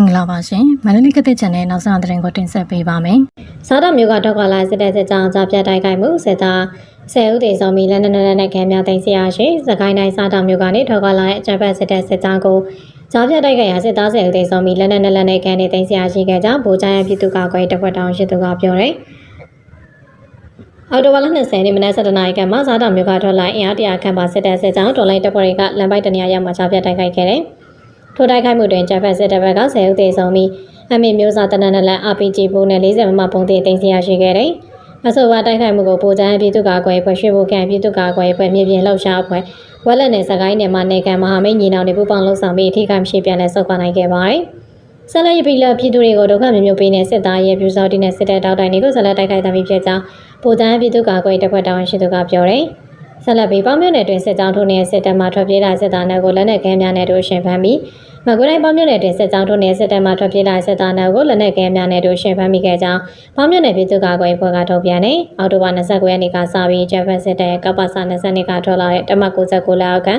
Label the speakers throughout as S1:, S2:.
S1: င်္ဂလာပါရှင်မန္တလေးကတဲ့ channel နောက်ဆုံးသတင်းကိုတင်ဆက်ပေးပါမယ်
S2: စားတော်မျိုးကတော့ကလာစစ်တဲ့စစ်ကြောင်းကြားပြတ်တိုက်ခိုက်မှုစစ်သားဆယ်ဦးတေဆောင်ပြီးလက်နက်နဲ့နဲ့ခဲများတင်စီရရှိစကိုင်းတိုင်းစားတော်မျိုးကနေထောက်ကလာတဲ့အကြမ်းဖက်စစ်တဲ့စစ်ကြောင်းကိုကြားပြတ်တိုက်ခိုက်ရာစစ်သားဆယ်ဦးတေဆောင်ပြီးလက်နက်နဲ့လက်နက်ခဲနဲ့တင်စီရရှိခဲ့ကြောင်းဗိုလ်ချရပြည်သူ့ကာကွယ်တပ်ဖွဲ့တောင်ရှိသူကပြောတယ်အော်တိုဝါလာ20နှစ်မနက်7:00နာရီကမှစားတော်မျိုးကထွက်လာအင်အားတရာခန့်ပါစစ်တဲ့စစ်ကြောင်းတော်လိုင်းတပ်ဖွဲ့တွေကလမ်းပိုက်တနေရာရောက်မှကြားပြတ်တိုက်ခိုက်ခဲ့တယ်။ ထိုတိုက်ခိုက်မှုတွင်ဂျပန်စစ်တပ်ဘက်က10ဦးသေဆုံးပြီးအမေမျိုးစားတနက်နက်လက် RPG ပုံနဲ့40မမပုံသေးတင်စီရရှိခဲ့တယ်။အဆိုပါတိုက်ခိုက်မှုကိုပိုချမ်းပြည်သူ့ကာကွယ်ဖွဲ့ရွှေဘုကန်ပြည်သူ့ကာကွယ်ဖွဲ့မြေပြင်လှုပ်ရှားအဖွဲ့ဝက်လက်နယ်စကိုင်းနယ်မှာနေကံမဟာမိတ်ညီနောင်တွေပူးပေါင်းလှုပ်ဆောင်ပြီးအထူးကမရှိပြန်လဲဆုတ်ခွာနိုင်ခဲ့ပါတယ်။ဆက်လက်ရပြည်လက်ပြည်သူတွေကိုဒုက္ခမျိုးမျိုးပေးနေစစ်သားရဲ့ပြူစောတိနဲ့စစ်တဲ့တောက်တိုင်တွေကိုဆက်လက်တိုက်ခိုက်တာမျိုးဖြစ်ကြောင်းပိုချမ်းပြည်သူ့ကာကွယ်တပ်ဖွဲ့တာဝန်ရှိသူကပြောတယ်။ ဆက်လက်ပြီးပေါင်းမြို့နယ်တွင်စစ်ကြောင်းထိုးနေတဲ့စစ်တပ်မှထွက်ပြေးလာစစ်သားတွေကိုလက်နက်ခဲများနဲ့တို့ရှင်ဖမ်းပြီးမကွေးတိုင်းပေါင်းမြို့နယ်တွင်စစ်ကြောင်းထိုးနေတဲ့စစ်တပ်မှထွက်ပြေးလာစစ်သားတွေကိုလက်နက်ခဲများနဲ့တို့ရှင်ဖမ်းမိခဲ့ကြောင်းပေါင်းမြို့နယ်ပြည်သူ့ကာကွယ်ဖွဲ့ကထုတ်ပြန်နေအောက်တိုဘာ29ရက်နေ့ကစပြီးဂျပန်စစ်တပ်ရဲ့ကပ္ပစာ20နှစ်ကထွက်လာတဲ့တမ69လက်အောက်က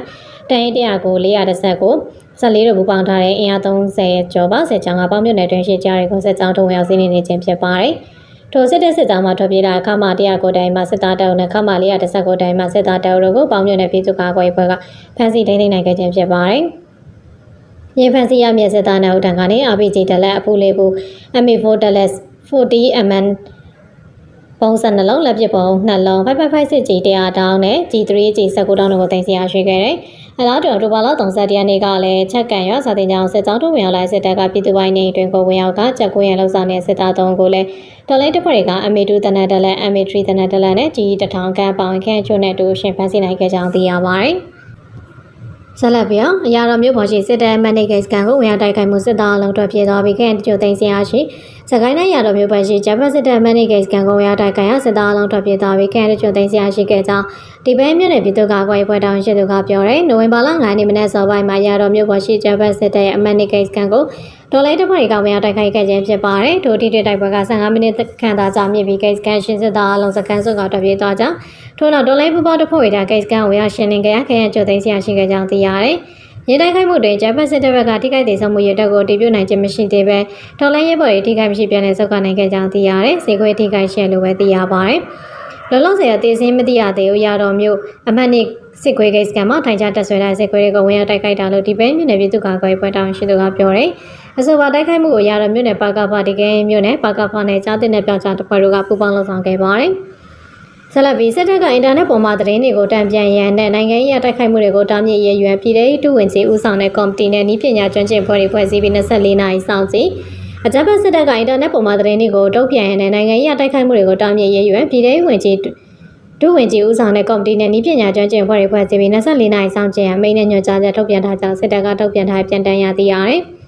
S2: တန်ရင်100ကို410ကို14တို့ပူပေါင်းထားတဲ့အင်အား30ကျော်ပါစစ်ကြောင်းကပေါင်းမြို့နယ်တွင်ရှိကြတဲ့ကိုစစ်ကြောင်းထုံရောက်စီးနေခြင်းဖြစ်ပါတယ်။ ထိုစစ်တဲ့စစ်သားမှထွက်ပြေးလာခမ100ကိုတိုင်မှစစ်သားတောင်နဲ့ခမ410ကိုတိုင်မှစစ်သားတောင်တို့ကိုပေါင်းမြို့နယ်ပြည်သူ့ကာကွယ်ဖွဲ့ကဖမ်းဆီးထိန်းသိမ်းနိုင်ခဲ့ခြင်းဖြစ်ပါတယ်။ရေဖန်စီရမြေစစ်သားနဲ့ဦးတန်ကနေ RPG တလက်အဖူလေးဘူး MA4 တလက် 40MN ပုံစံနှလုံးလက်ပစ်ပုံနှလုံး555စစ်ကြီးတရားတောင်းနဲ့ G3 G19 တောင်းတို့ကိုတင်စီရရှိခဲ့တယ်။အလားတူအော်တိုဘာလ30ရက်နေ့ကလည်းချက်ကန်ရစာတင်ကြောင်စစ်ကြောင်းတို့ဝင်ရောက်လာစစ်တပ်ကပြည်သူပိုင်းနေအတွင်ကိုဝင်ရောက်ကချက်ကွင်းရလောက်ဆောင်တဲ့စစ်သားသုံးကိုလည်းတော်လိုင်းတပ်ဖွဲ့တွေက MA2 တနက်တလက် MA3 တနက်တလက်နဲ့ G တထောင်ကန်ပေါင်ခန့်ချို့နဲ့တူရှင်ဖန်စီနိုင်ခဲ့ကြောင်းသိရပါတယ်။ ဆက်လက်ပြီးအရာတော်မျိုးပေါ်ရှိစစ်တပ်မန်နေဂိတ်စကန်ကိုဝင်ရောက်တိုက်ခိုက်မှုစစ်သားအလုံးထွက်ပြေးသွားပြီးခန့်ကြိုသိမ်းစရာရှိစကိုင်းတိုင်းရာတော်မျိုးပေါ်ရှိဂျပန်စစ်တပ်မန်နေဂိတ်စကန်ကိုဝင်ရောက်တိုက်ခိုက်ရာစစ်သားအလုံးထွက်ပြေးသွားပြီးခန့်ကြိုသိမ်းစရာရှိခဲ့ကြောင်းဒီပဲမြို့နယ်ပြည်သူ့ကာကွယ်ဖွဲ့တောင်းရှိသူကပြောတယ်နိုဝင်ဘာလ9ရက်နေ့မနက်စောပိုင်းမှာရာတော်မျိုးပေါ်ရှိဂျပန်စစ်တပ်ရဲ့အမန်နေဂိတ်စကန်ကို ဒေါ်လေးတဖွဲ့ကဝင်ရောက်တိုက်ခိုက်ခဲ့ခြင်းဖြစ်ပါတယ်ဒိုတီတိုက်ပွဲက15မိနစ်ခန့်သာကြာမြင့်ပြီးဂိတ်စကန်ရှင်းစစ်သားအလုံးစကန်စုကထွက်ပြေးသွားကြောင်းထို့နောက်ဒေါ်လေးပူပေါတဖွဲ့ကဂိတ်စကန်ဝင်ရောက်ရှင်းလင်းခဲ့ရခရကြိုသိမ်းစရာရှိခဲ့ကြောင်းသိရတယ်ရေတိုက်ခိုက်မှုတွင်ဂျပန်စစ်တပ်ဘက်ကထိခိုက်ဒေဆုံးမှုရတက်ကိုတည်ပြုနိုင်ခြင်းမရှိသေးပဲဒေါ်လာရဲဘော်တွေထိခိုက်မရှိပြန်လည်ဆုတ်ခနိုင်ခဲ့ကြောင်းသိရတယ်။ဈေးကွက်ထိခိုက်ရှယ်လို့ပဲသိရပါတယ်။လောလောဆယ်အသေးစင်းမသိရသေးဘူးရတော်မျိုးအမှတ်နှစ်စစ်ခွေးဂိတ်စကန်မှာထိုင်ချတက်ဆွဲတဲ့စစ်ခွေးတွေကိုဝင်ရောက်တိုက်ခိုက်တာလို့ဒီပဲမြို့နယ်ပြည်သူ့ကာကွယ်ပွဲတောင်းရှိသူကပြောတယ်။ အဆိုပါတိုက်ခိုက်မှုကိုရတော်မြို့နယ်ပါကဖာဒီကဲမြို့နယ်ပါကဖာနဲ့ကြားတင်တဲ့ပြောင်းချတစ်ဖွဲ့တို့ကပူးပေါင်းလှုပ်ဆောင်ခဲ့ပါတယ်။ဆက်လက်ပြီးစစ်တပ်ကအင်တာနက်ပေါ်မှာသတင်းတွေကိုတံပြန်ရန်နဲ့နိုင်ငံရေးတိုက်ခိုက်မှုတွေကိုတားမြစ်ရည်ရွယ်ပြည်ထောင်စုဝင်ကြီးဦးဆောင်တဲ့ကော်မတီနဲ့ဤပညာကျွမ်းကျင်ဖွဲ့တွေဖွဲ့စည်းပြီး24နာရီစောင့်ကြည့်အကြမ်းဖက်စစ်တပ်ကအင်တာနက်ပေါ်မှာသတင်းတွေကိုတုံ့ပြန်ရန်နဲ့နိုင်ငံရေးတိုက်ခိုက်မှုတွေကိုတားမြစ်ရည်ရွယ်ပြည်ထောင်စုဝင်ကြီးဒုဝင်ကြီးဦးဆောင်တဲ့ကော်မတီနဲ့ဤပညာကျွမ်းကျင်ဖွဲ့တွေဖွဲ့စည်းပြီး24နာရီစောင့်ကြည့်ရန်မိန့်နဲ့ညွှန်ကြားချက်ထုတ်ပြန်ထားကြောင်းစစ်တပ်ကထုတ်ပြန်ထားပြန်တန်းရသိရတယ်။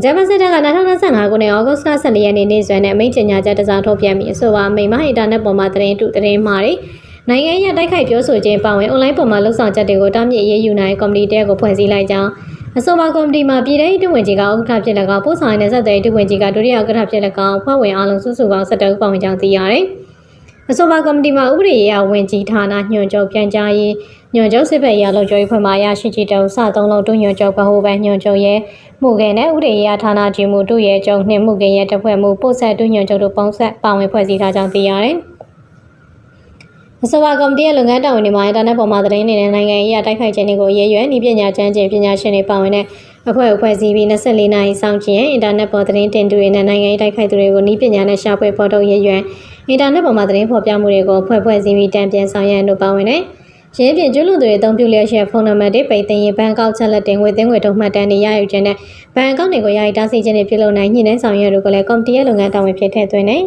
S2: ဂျပန်စစ်တပ်က2025ခုနှစ်ဩဂုတ်လ14ရက်နေ့နေ့စွဲနဲ့အမိန့်ကြေညာချက်တစားထုတ်ပြန်ပြီးအဆိုပါအမိန့်မှာအင်တာနက်ပေါ်မှာသတင်းတုသတင်းမှားတွေနိုင်ငံရေးတိုက်ခိုက်ပြောဆိုခြင်းပါဝင်အွန်လိုင်းပေါ်မှာလှုပ်ဆောင်ချက်တွေကိုတားမြစ်ရေးယူနိုင်ကော်မတီတဲကိုဖွဲ့စည်းလိုက်ကြောင်းအဆိုပါကော်မတီမှာပြည်ထောင်စုဝင်ကြီးကဥက္ကဋ္ဌဖြစ်လက်ကောင်ပို့ဆောင်ရေးဆက်သွယ်ရေးဝင်ကြီးကဒုတိယဥက္ကဋ္ဌဖြစ်လက်ကောင်ဖွဲ့ဝင်အားလုံးစုစုပေါင်း17ဦးပါဝင်ကြောင်းသိရတယ်။ အဆိုပါကော်မတီမှာဥပဒေရေးဝင်ကြီးဌာနညွှန်ချုပ်ပြန်ကြားရေးညွှန်ချုပ်စစ်ဘက်ရေးလုံခြုံရေးဖွဲ့မှရရှိကြတုံစသုံးလုံးတွညွှန်ချုပ်ဗဟိုဘဏ်ညွှန်ချုပ်ရဲ့မှုကဲနဲ့ဥပဒေရေးဌာနကြီးမှုတို့ရဲ့ကျုံနှင့်မှုကဲရဲ့တပ်ဖွဲ့မှုပို့ဆက်တွညွှန်ချုပ်တို့ပေါင်းဆက်ပါဝင်ဖွဲ့စည်းထားကြောင်းသိရတယ်။အဆိုပါကော်မတီရဲ့လုပ်ငန်းတာဝန်တွေမှာအင်တာနက်ပေါ်မှာသတင်းတွေနဲ့နိုင်ငံရေးအတိုက်ခိုက်ခြင်းတွေကိုရည်ရွယ်ဤပညာကျမ်းကျင်ပညာရှင်တွေပါဝင်တဲ့အဖွဲ့အဖွဲ့အစည်းပြီး24နာရီစောင့်ကြည့်ရင်အင်တာနက်ပေါ်သတင်းတင်သူတွေနဲ့နိုင်ငံရေးတိုက်ခိုက်သူတွေကိုဤပညာနဲ့ရှာဖွေဖော်ထုတ်ရည်ရွယ် အင်တာနက်ပေါ်မှာသတင်းဖော်ပြမှုတွေကိုဖွဲ့ဖွဲ့စည်းပြီးတံပြန်ဆောင်ရွက်တို့ပါဝင်တဲ့ရင်းပြင်ကျွလွန်သူတွေအသုံးပြုလျက်ရှိတဲ့ဖုန်းနံပါတ်တွေပိတ်သိမ်းရေးဘဏ်ကောက်ချက်လက်တင်ငွေသိမ်းငွေထုတ်မှတ်တမ်းတွေရယူခြင်းနဲ့ဘဏ်ကောက်တွေကိုရယူတားဆီးခြင်းတွေပြုလုပ်နိုင်ညှိနှိုင်းဆောင်ရွက်တို့ကလည်းကော်မတီရဲ့လုပ်ငန်းတာဝန်ဖြစ်ထည့်သွင်းနေတယ်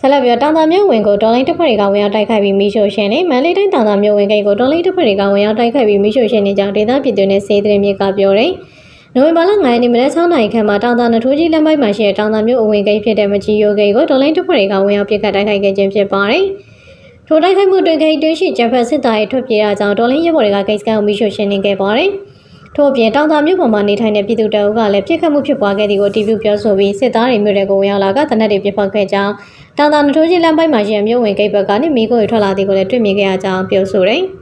S2: ဆက်လက်ပြီးတောင်သာမြို့ဝင်ကိုဒေါ်လိန်တပ်ဖွဲ့တွေကဝင်ရောက်တိုက်ခိုက်ပြီးမိရှို့ရှင်နေမန္တလေးတိုင်းတောင်သာမြို့ဝင်ဂိတ်ကိုဒေါ်လိန်တပ်ဖွဲ့တွေကဝင်ရောက်တိုက်ခိုက်ပြီးမိရှို့ရှင်နေကြောင်းဒေသပြည်သူနဲ့စေးသတင်းမြေကပြောတယ်။ နိုဝင်ဘာလ9ရက်နေ့မနက်6နာရီခန့်မှာတောင်သာနထိုးကြီးလမ်းပိုင်းမှာရှိတဲ့တောင်သာမြို့အဝင်ဂိတ်ဖြစ်တဲ့မကြီးယိုဂိတ်ကိုဒေါ်လိန်တပ်ဖွဲ့တွေကဝင်ရောက်ပစ်ခတ်တိုက်ခိုက်ခဲ့ခြင်းဖြစ်ပါတယ်။ထိုတိုက်ခိုက်မှုတွင်ဂိတ်တွင်းရှိဂျပန်စစ်သားတွေထွက်ပြေးတာကြောင့်ဒေါ်လိန်ရဲဘော်တွေကဂိတ်စကန်ကိုမိရှို့ရှင်နေခဲ့ပါတယ်။ထို့အပြင်တောင်သာမြို့ပေါ်မှာနေထိုင်တဲ့ပြည်သူတအုပ်ကလည်းပြစ်ခတ်မှုဖြစ်ပွားခဲ့သည်ကိုတီးပြပြောဆိုပြီးစစ်သားတွေမြို့တွေကိုဝင်ရောက်လာကတနက်တွေပြစ်ဖောက်ခဲ့ကြောင်းတောင်သာနထိုးကြီးလမ်းပိုင်းမှာရှိတဲ့မြို့ဝင်ဂိတ်ဘက်ကနေမိခိုးတွေထွက်လာသည်ကိုလည်းတွေ့မြင်ခဲ့ရကြောင်းပြောဆိုတယ်။အ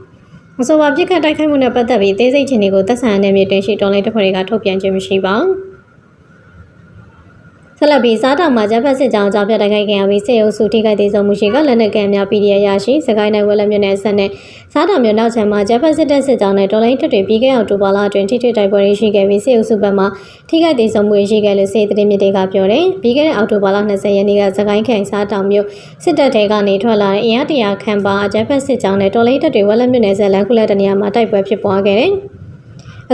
S2: ဆိုပါပြစ်ခတ်တိုက်ခိုက်မှုနဲ့ပတ်သက်ပြီးသေးစိတ်ချင်းတွေကိုသက်ဆိုင်တဲ့မြေတင်ရှိတော်လိုင်းတပ်ဖွဲ့တွေကထုတ်ပြန်ခြင်းမရှိပါဘူး။ ဆက်လက်ပြီးစားတောင်မှာဂျပန်စစ်ကြောင်းကြောင့်ပြတ်တိုက်ခိုက်ခဲ့ရပြီးစေအုပ်စုထိခိုက်သေးဆုံးမှုရှိကလက်နက်ကံများ PDF ရရှိစကိုင်းနိုင်ဝက်လက်မြို့နယ်ဆက်နဲ့စားတောင်မြို့နောက်ချမ်းမှာဂျပန်စစ်တပ်စစ်ကြောင်းနဲ့တော်လိုင်းတပ်တွေပြီးခဲ့အောင်တိုဘာလအတွင်းထိထိတိုက်ပွဲတွေရှိခဲ့ပြီးစေအုပ်စုဘက်မှထိခိုက်သေးဆုံးမှုရှိခဲ့လို့စေသတင်းမြစ်တွေကပြောတယ်ပြီးခဲ့တဲ့အောက်တိုဘာလ20ရက်နေ့ကစကိုင်းခိုင်စားတောင်မြို့စစ်တပ်ထဲကနေထွက်လာတဲ့အင်အားတရာခန့်ပါဂျပန်စစ်ကြောင်းနဲ့တော်လိုင်းတပ်တွေဝက်လက်မြို့နယ်ဆက်လန်ခုလက်တနေရာမှာတိုက်ပွဲဖြစ်ပွားခဲ့တယ်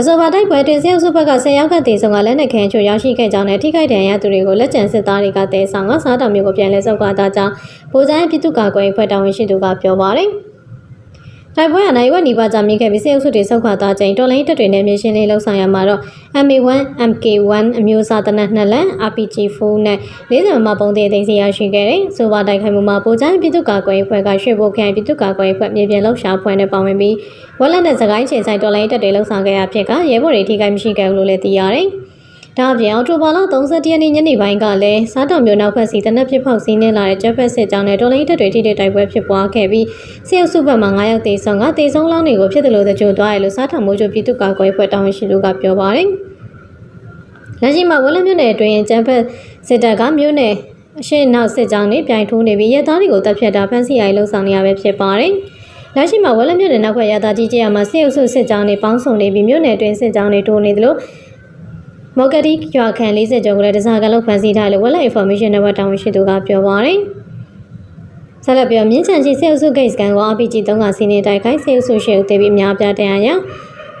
S2: အဆိုပါတိုက်ပွဲတွင်စေအုပ်စုဘက်က10ရောက်ကတည်ဆုံကလက်နက်ခဲချို့ရရှိခဲ့ကြောင်းနဲ့ထိခိုက်ဒဏ်ရာသူတွေကိုလက်ကျန်စစ်သားတွေကတဲဆောင်ကစားတောင်မျိုးကိုပြန်လဲဆုတ်ခွာတာကြောင့်ဗိုလ်ချိုင်းပြည်သူ့ကာကွယ်ရေးဖွဲ့တာဝန်ရှိသူကပြောပါတယ်။ တိုက်ပွဲအနိုင်ဝက်နေပါကြမြင်ခဲ့ပြီးစေအုပ်စုတွေဆုတ်ခွာသွားချိန်တော်လိုင်းတပ်တွေနဲ့မြေရှင်းလေးလှုပ်ဆောင်ရမှာတော့ MA1 MK1 အမျိုးအစားတနက်နှစ်လက် RPG4 နဲ့40မမပုံသေးသိမ်းစီရရှိခဲ့တဲ့ဆိုပါတိုက်ခိုက်မှုမှာဗိုလ်ချိုင်းပြည်သူ့ကာကွယ်ရေးဖွဲ့ကရွှေဘိုခိုင်ပြည်သူ့ကာကွယ်ရေးဖွဲ့မြေပြင်လှုပ်ရှားဖွဲ့နဲ့ပါဝင်ပြီးဝက်လက်နဲ့စကိုင်းချိန်ဆိုင်တော်လိုင်းတပ်တွေလှုပ်ဆောင်ခဲ့ရဖြစ်ကရဲဘော်တွေထိခိုက်မရှိခဲ့ဘူးလို့လည်းသိရတယ်။ ဒါအပြင်အော်တိုဘာလ31ရက်နေ့ညနေပိုင်းကလည်းစားတောင်မြို့နောက်ဖက်စီတနက်ဖြစ်ဖောက်စီးနေလာတဲ့ဂျက်ဖက်စစ်ကြောင်းနဲ့တော်လိုင်းတပ်တွေထိတဲ့တိုက်ပွဲဖြစ်ပွားခဲ့ပြီးစေအုပ်စုဘက်မှ9ယောက်သေဆုံးကသေဆုံးလောင်းတွေကိုဖြစ်တယ်လို့ကြိုသွားရလို့စားထောင်မိုးချိုပြည်သူ့ကာကွယ်ဖွဲ့တာဝန်ရှိသူကပြောပါတယ်။လက်ရှိမှာဝက်လက်မြို့နယ်အတွင်းဂျက်ဖက်စစ်တပ်ကမြို့နယ်အရှိနောက်စစ်ကြောင်းတွေပြိုင်ထိုးနေပြီးရဲသားတွေကိုတပ်ဖြတ်တာဖမ်းဆီးရိုက်လှုပ်ဆောင်နေရပဲဖြစ်ပါတယ်။လက်ရှိမှာဝက်လက်မြို့နယ်နောက်ခွက်ရတာကြီးကျရမှာစေအုပ်စုစစ်ကြောင်းတွေပေါင်းစုံနေပြီးမြို့နယ်အတွင်းစစ်ကြောင်းတွေတိုးနေသလို မော်ကတီရွာခန်40ကျော်ကိုလည်းတစားကလောက်ဖန်ဆီးထားလို့ Wallet Information Network တာဝန်ရှိသူကပြောပါရယ်။ဆက်လက်ပြောမြင်းချန်ရှိစေအုပ်စု gate scan ကို RPG 3ကစီးနေတိုက်ခိုက်စေအုပ်စုရှေ့ဦးတည်ပြီးအများပြားတရားရ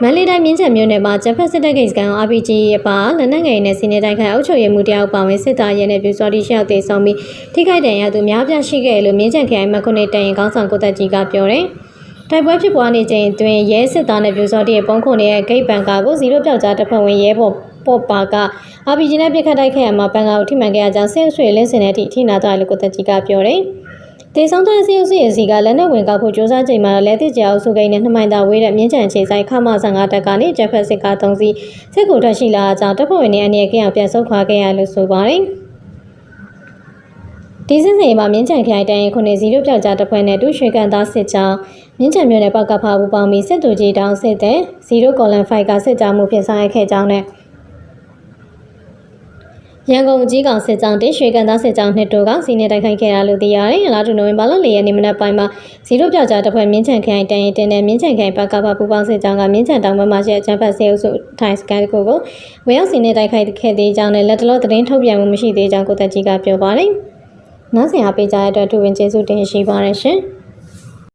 S2: မန္တလေးတိုင်းမြင်းချန်မြို့နယ်မှာဂျပန်စစ်တပ် gate scan ကို RPG အပါလက်နက်ငယ်နဲ့စီးနေတိုက်ခိုက်အုပ်ချုပ်ရေးမှုတယောက်ပါဝင်စစ်သားရဲနဲ့ပြူစော်တီရှောက်တေဆုံးပြီးထိခိုက်ဒဏ်ရာသူများပြားရှိခဲ့လို့မြင်းချန်ခရိုင်မခုနှစ်တရင်ကောင်းဆောင်ကိုတက်ကြီးကပြောတယ်။တိုက်ပွဲဖြစ်ပွားနေချိန်တွင်ရဲစစ်သားနဲ့ပြူစောတိရဲ့ပုံခုနေတဲ့ဂိတ်ဘန်ကာကိုဇီရိုပြောက်ကြားတပ်ဖွဲ့ဝင်ရဲဘော် ပေါ်ပါက RPG နဲ့ပြစ်ခတ်တိုက်ခဲ့ရမှာဘန်ကာကိုထိမှန်ခဲ့ရကြောင်းဆင်းဆွေလင်းစင်တဲ့အထိအထိနာသွားတယ်လို့ကိုတက်ကြီးကပြောတယ်။တေဆောင်တဲ့စီအုပ်စုရဲ့စီကလက်နက်ဝင်ကောက်ဖို့စ조사ချိန်မှာလက်သစ်ကြောက်စုကိန်းနဲ့နှမိုင်သာဝေးတဲ့မြင်းချန်ခြေဆိုင်ခမ15တက်ကနေဂျက်ဖက်စစ်ကား3စီးစစ်ကူထွက်ရှိလာကြောင်းတပ်ဖွဲ့ဝင်တွေအနေနဲ့ကြောင်ပြန်ဆုတ်ခွာခဲ့ရလို့ဆိုပါတယ်။ဒီစစ်စေးမှာမြင်းချန်ခိုင်တန်းရင်ခုနှစ်စီတို့ပြောက်ကြားတပ်ဖွဲ့နဲ့တူရွှေကန်သားစစ်ကြောင်းမြင်းချန်မြို့နယ်ပောက်ကဖာဘူးပေါင်းပြီးစစ်တူကြီးတောင်းစစ်တဲ့ဇီရိုကော်လန်ဖိုက်ကစစ်ကြောင်းမှုဖြစ်ဆောင်ရခဲ့ကြောင်းနဲ့ ရန်ကုန်ကြီးကောင်စစ်ကြောင်းတင်ရွှေကန်သားစစ်ကြောင်းနှစ်တိုကစီနေတိုက်ခိုက်ခဲ့ရလို့သိရတယ်။လာတူနိုဝင်ဘာလ၄ရက်နေ့မနက်ပိုင်းမှာဇီရိုပြောက်ကြားတပ်ဖွဲ့မြင်းချန်ခိုင်တန်းရင်တင်တဲ့မြင်းချန်ခိုင်ပောက်ကဖာဘူးပေါင်းစစ်ကြောင်းကမြင်းချန်တောင်ဘက်မှာရှိတဲ့အချမ်းဖတ်ဆေးအုပ်စုထိုင်စကန်ကိုကိုဝေရောက်စီနေတိုက်ခိုက်ခဲ့သေးကြောင်းနဲ့လက်တလောသတင်းထုတ်ပြန်မှုမရှိသေးကြောင်းကိုတက်ကြီးကပြောပါတယ်။နောက်ဆင်အားပေးကြတဲ့အတွက်တူဝင်ကျေးဇူးတင်ရှိပါတယ်ရှင်။